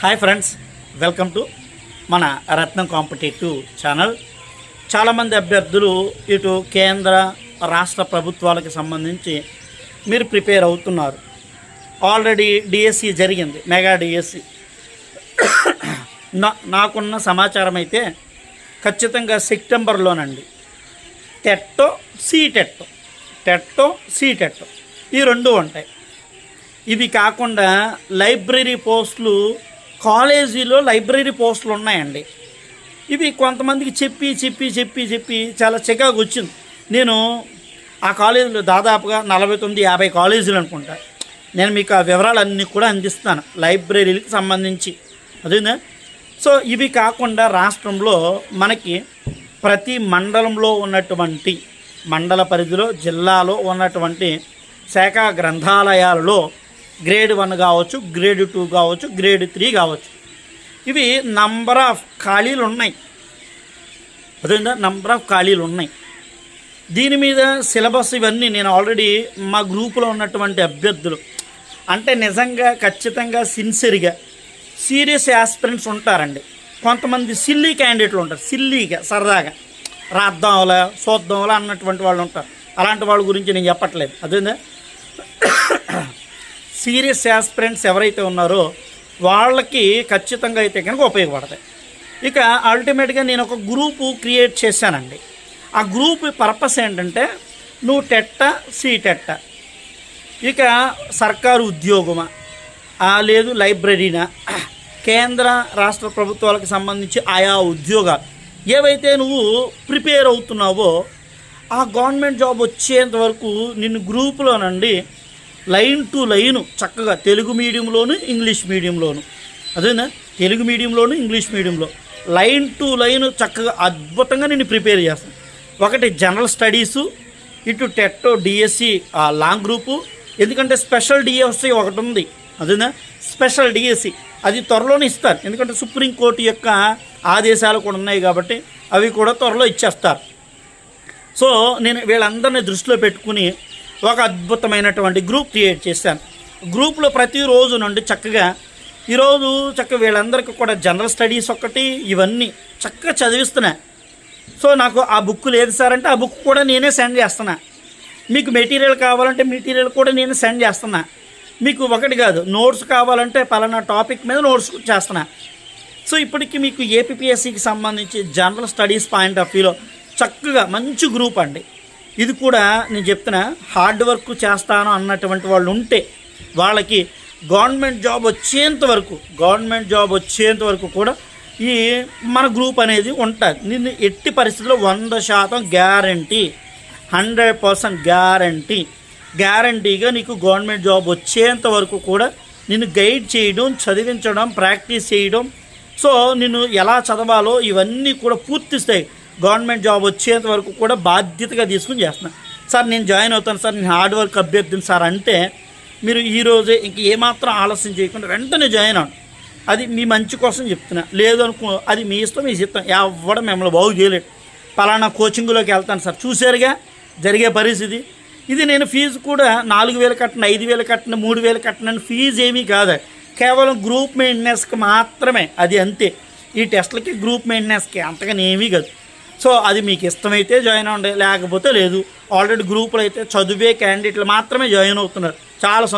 Hi friends welcome to మన రత్నం competitive channel. చాలామంది అభ్యర్థులు ఇటు కేంద్ర రాష్ట్ర ప్రభుత్వాలకు సంబంధించి మీరు ప్రిపేర్ అవుతున్నారు. ఆల్రెడీ డిఎస్సి జరిగింది మెగా డిఎస్సి నా నాకున్న సమాచారం అయితే ఖచ్చితంగా సెప్టెంబర్లోనండి. టెట్టో సీటెట్టో టెట్టో సీటెట్టో ఈ రెండు ఉంటాయి. ఇవి కాకుండా లైబ్రరీ పోస్టులు కాలేజీలో లైబ్రరీ పోస్టులు ఉన్నాయండి. ఇవి కొంతమందికి చెప్పి చెప్పి చెప్పి చెప్పి చాలా చికాకు వచ్చింది. నేను ఆ కాలేజీలో దాదాపుగా నలభై తొమ్మిది యాభై కాలేజీలు అనుకుంటా. నేను మీకు ఆ వివరాలు అన్నీ కూడా అందిస్తాను లైబ్రరీలకు సంబంధించి. అదేనా? సో ఇవి కాకుండా రాష్ట్రంలో మనకి ప్రతి మండలంలో ఉన్నటువంటి మండల పరిధిలో జిల్లాలో ఉన్నటువంటి శాఖ గ్రంథాలయాలలో గ్రేడ్ వన్ కావచ్చు గ్రేడ్ టూ కావచ్చు గ్రేడ్ త్రీ కావచ్చు. ఇవి నంబర్ ఆఫ్ ఖాళీలు ఉన్నాయి. అదేందా నంబర్ ఆఫ్ ఖాళీలు ఉన్నాయి. దీని మీద సిలబస్ ఇవన్నీ నేను ఆల్రెడీ మా గ్రూపులో ఉన్నటువంటి అభ్యర్థులు. అంటే నిజంగా ఖచ్చితంగా సిన్సియర్గా సీరియస్ యాస్పిరెంట్స్ ఉంటారండి. కొంతమంది సిల్లీ క్యాండిడేట్లు ఉంటారు. సిల్లీగా సరదాగా. రాద్దాంలా చూద్దాంలా అన్నటువంటి వాళ్ళు ఉంటారు. అలాంటి వాళ్ళ గురించి నేను చెప్పట్లేదు. అదేందా సీరియస్ యాస్పిరెంట్స్ ఎవరైతే ఉన్నారో వాళ్ళకి ఖచ్చితంగా అయితే కనుక ఉపయోగపడతాయి. ఇక అల్టిమేట్గా నేను ఒక గ్రూపు క్రియేట్ చేశానండి. ఆ గ్రూప్ పర్పస్ ఏంటంటే నువ్వు టెట్ట సీటెట్ట ఇక సర్కారు ఉద్యోగమా? ఆ, లేదు లైబ్రరీనా? కేంద్ర రాష్ట్ర ప్రభుత్వాలకు సంబంధించి ఆయా ఉద్యోగాలు. ఏవైతే నువ్వు ప్రిపేర్ అవుతున్నావో ఆ గవర్నమెంట్ జాబ్ వచ్చేంత వరకు నిన్ను గ్రూపులోనండి లైన్ టు లైను చక్కగా తెలుగు మీడియంలోను ఇంగ్లీష్ మీడియంలోను. అదేనా తెలుగు మీడియంలోను ఇంగ్లీష్ మీడియంలో. లైన్ టు లైన్ చక్కగా అద్భుతంగా నేను ప్రిపేర్ చేస్తాను. ఒకటి జనరల్ స్టడీసు ఇటు టెట్టో డిఎస్సి లాంగ్ గ్రూపు. ఎందుకంటే స్పెషల్ డిఎస్సి ఒకటి ఉంది. అదేనా స్పెషల్ డిఎస్సి. అది త్వరలోనే ఇస్తారు. ఎందుకంటే సుప్రీంకోర్టు యొక్క ఆదేశాలు కూడా ఉన్నాయి కాబట్టి అవి కూడా త్వరలో ఇచ్చేస్తారు. సో నేను వీళ్ళందరినీ దృష్టిలో పెట్టుకుని ఒక అద్భుతమైనటువంటి గ్రూప్ క్రియేట్ చేశాను. గ్రూప్లో ప్రతిరోజు నుండి చక్కగా ఈరోజు చక్కగా వీళ్ళందరికీ కూడా జనరల్ స్టడీస్ ఒకటి ఇవన్నీ చక్కగా చదివిస్తున్నా. సో నాకు ఆ బుక్ లేదు సార్ అంటే ఆ బుక్ కూడా నేనే సెండ్ చేస్తున్నా. మీకు మెటీరియల్ కావాలంటే మెటీరియల్ కూడా నేను సెండ్ చేస్తున్నా. మీకు ఒకటి కాదు నోట్స్ కావాలంటే పలానా టాపిక్ మీద నోట్స్ చేస్తున్నా. సో ఇప్పటికి మీకు ఏపీఎస్సికి సంబంధించి జనరల్ స్టడీస్ పాయింట్ ఆఫ్ వ్యూలో చక్కగా మంచి గ్రూప్ అండి. ఇది కూడా నేను చెప్తున్నా హార్డ్ వర్క్ చేస్తాను అన్నటువంటి వాళ్ళు ఉంటే వాళ్ళకి గవర్నమెంట్ జాబ్ వచ్చేంత వరకు గవర్నమెంట్ జాబ్ వచ్చేంత వరకు కూడా ఈ మన గ్రూప్ అనేది ఉంటుంది. నిన్ను ఎట్టి పరిస్థితుల్లో వంద శాతం గ్యారంటీ హండ్రెడ్ పర్సెంట్ గ్యారంటీ గ్యారంటీగా నీకు గవర్నమెంట్ జాబ్ వచ్చేంత వరకు కూడా నిన్ను గైడ్ చేయడం చదివించడం ప్రాక్టీస్ చేయడం. సో నిన్ను ఎలా చదవాలో ఇవన్నీ కూడా పూర్తి స్థాయి గవర్నమెంట్ జాబ్ వచ్చేంత వరకు కూడా బాధ్యతగా తీసుకుని చేస్తున్నా. సార్ నేను జాయిన్ అవుతాను సార్ నేను హార్డ్ వర్క్ అభ్యర్థిని సార్ అంటే మీరు ఈరోజే ఇంక ఏమాత్రం ఆలస్యం చేయకుండా వెంటనే జాయిన్ అవ్వండి. అది మీ మంచి కోసం చెప్తున్నా. లేదు అనుకో అది మీ ఇష్టం మీ ఇష్టం ఎవడం మిమ్మల్ని బాగు చేయలేడు. పలానా కోచింగ్లోకి వెళ్తాను సార్. చూసారుగా జరిగే పరిస్థితి. ఇది నేను ఫీజు కూడా నాలుగు వేలు కట్టిన ఐదు వేలు కట్టిన మూడు వేలు కట్టిన ఫీజు ఏమీ కాదు. కేవలం గ్రూప్ మెయింటెనెన్స్కి మాత్రమే. అది అంతే. ఈ టెస్ట్లకి గ్రూప్ మెయింటెనెన్స్కి అంతగానే ఏమీ కాదు. సో అది మీకు ఇష్టమైతే జాయిన్ అవ్వండి. లేకపోతే లేదు. ఆల్రెడీ గ్రూపులు అయితే చదివే క్యాండిడేట్లు మాత్రమే జాయిన్ అవుతున్నారు. చాలా సంతో